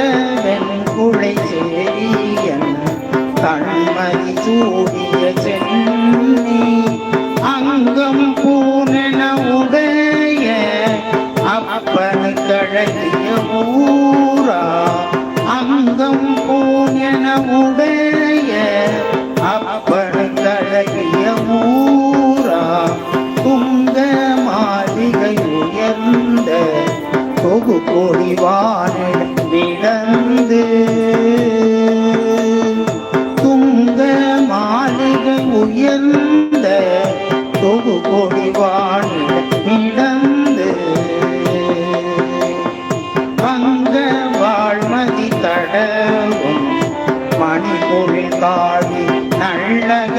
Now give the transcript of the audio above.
சங்கவெண்குழை சேரியன் தன்மதி சூடிய சென்னி அங்கம் பூனென உடைய அப்பனு கழகிய ஊரா அங்கம் பூனென உடைய தொகு பொழிவானில் விளந்து துங்க மாளிகை உயர்ந்த தொகு பொழிவானில் விளந்து அங்க வாழ்மதி தடவும் மணிபொழில் காவி நல்லக